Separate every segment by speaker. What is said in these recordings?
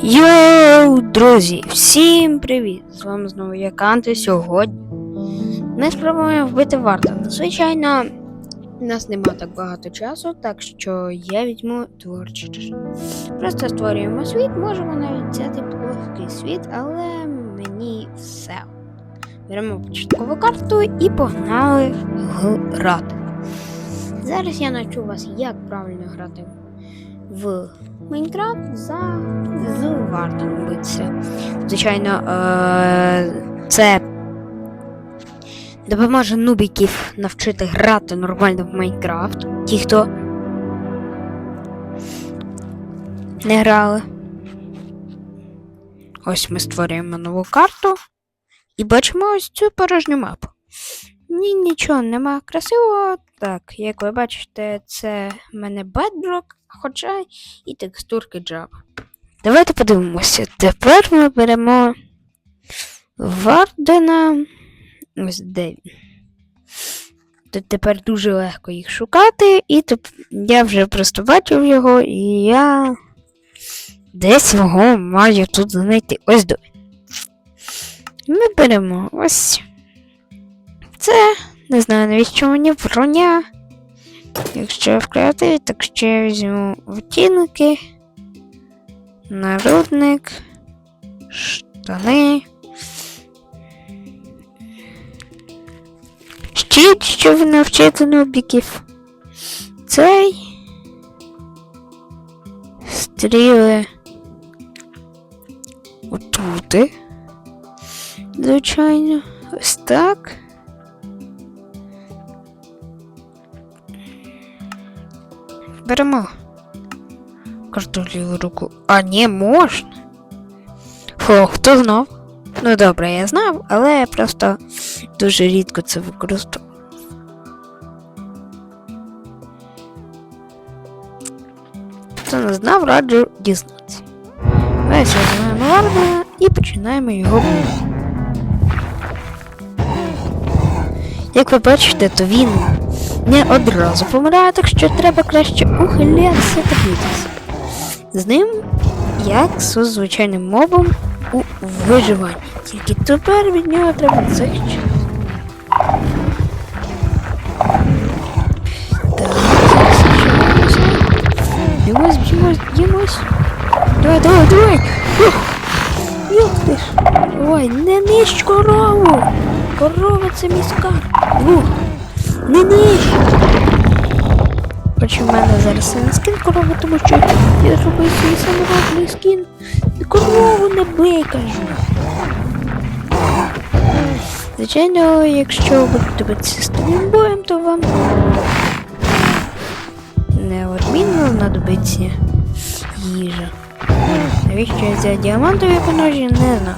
Speaker 1: Йоу, друзі, всім привіт! З вами знову я Кант, і сьогодні ми спробуємо вбити Вартана. Звичайно, у нас нема так багато часу, так що я візьму режим. Просто створюємо світ, можемо навіть взяти плоский світ, але мені все. Беремо початкову карту і погнали грати. Зараз я навчу вас, як правильно грати в Майнкрафт за з Вартом битися. Звичайно, е- це допоможе нубіків навчити грати нормально в Майнкрафт. Ті, хто не грали. Ось ми створюємо нову карту і бачимо ось цю порожню мапу. Ні, нічого нема красивого. Так, як ви бачите, це в мене Bedrock, хоча і текстурки Java. Давайте подивимося. Тепер ми беремо Вардена. Ось де він. Тут тепер дуже легко їх шукати, і теп... я вже просто бачив його, і я десь його маю тут знайти. Ось до. Ми беремо ось. Це. Не знаю, навіщо мені броня. Якщо я в креативі, так ще я візьму втінки, народник, штани. Щит, щоб навчити нубіків. Цей. Стріли. Отути. Звичайно. Ось так. Беремо. Карту ліву руку. А не можна. Фу, хто знав? Ну добре, я знав, але я просто дуже рідко це використовував. Хто не знав, раджу дізнатися. Давайте візьмемо Вардена і починаємо його. Як ви бачите, то він не одразу помирає, так що треба краще ухилятися та битися. З ним, як з звичайним мобом у виживанні. Тільки тепер від нього треба захищати. Б'ємось, б'ємось, б'ємось. Давай, давай, давай! Як ти ж? Ой, не нищ корову! Корова це міська. Ух! Не нищ! Хоч у мене зараз не скін корови, тому що я зробив свій саморобний скін. І корову не бий, кажу. Звичайно, якщо ви будете битися з таким боєм, то вам неодмінно знадобиться їжа. Навіщо я взяв діамантові поножі, не знаю.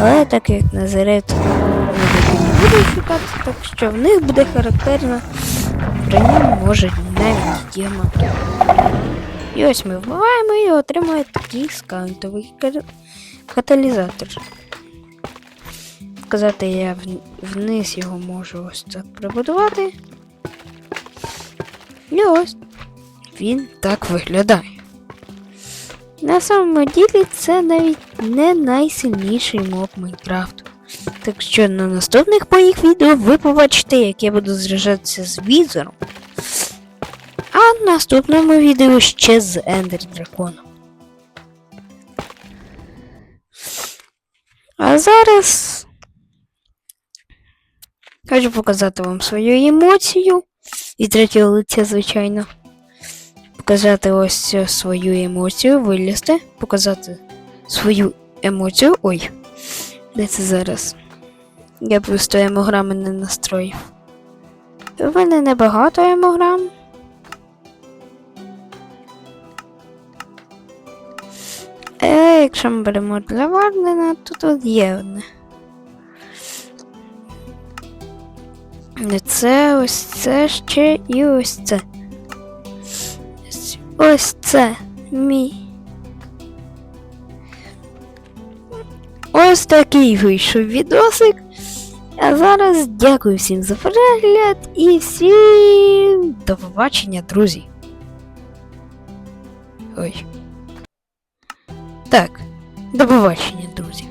Speaker 1: Але так як Назарет не буду шукати, так що в них буде характерно броня може навіть діамант. І ось ми вбиваємо і отримуємо такий скаунтовий каталізатор. Сказати, я вниз його можу ось так прибудувати. І ось він так виглядає. На самому ділі це навіть не найсильніший моб Майнкрафту. Так що на наступних моїх відео ви побачите, як я буду зражатися з візором. А в наступному відео ще з Ендер Драконом. А зараз хочу показати вам свою емоцію. І третього лиця, звичайно. Показати ось свою емоцію, вилізти, показати свою емоцію. Ой, де це зараз? Я просто емограми не настроїв. У мене небагато емограм. Е, якщо ми беремо для Вардена, то тут є одне. Це ось це ще і ось це. Ось це мій. Ось такий вийшов відосик. А зараз дякую всім за перегляд і всім до побачення, друзі. Ой. Так, до побачення, друзі.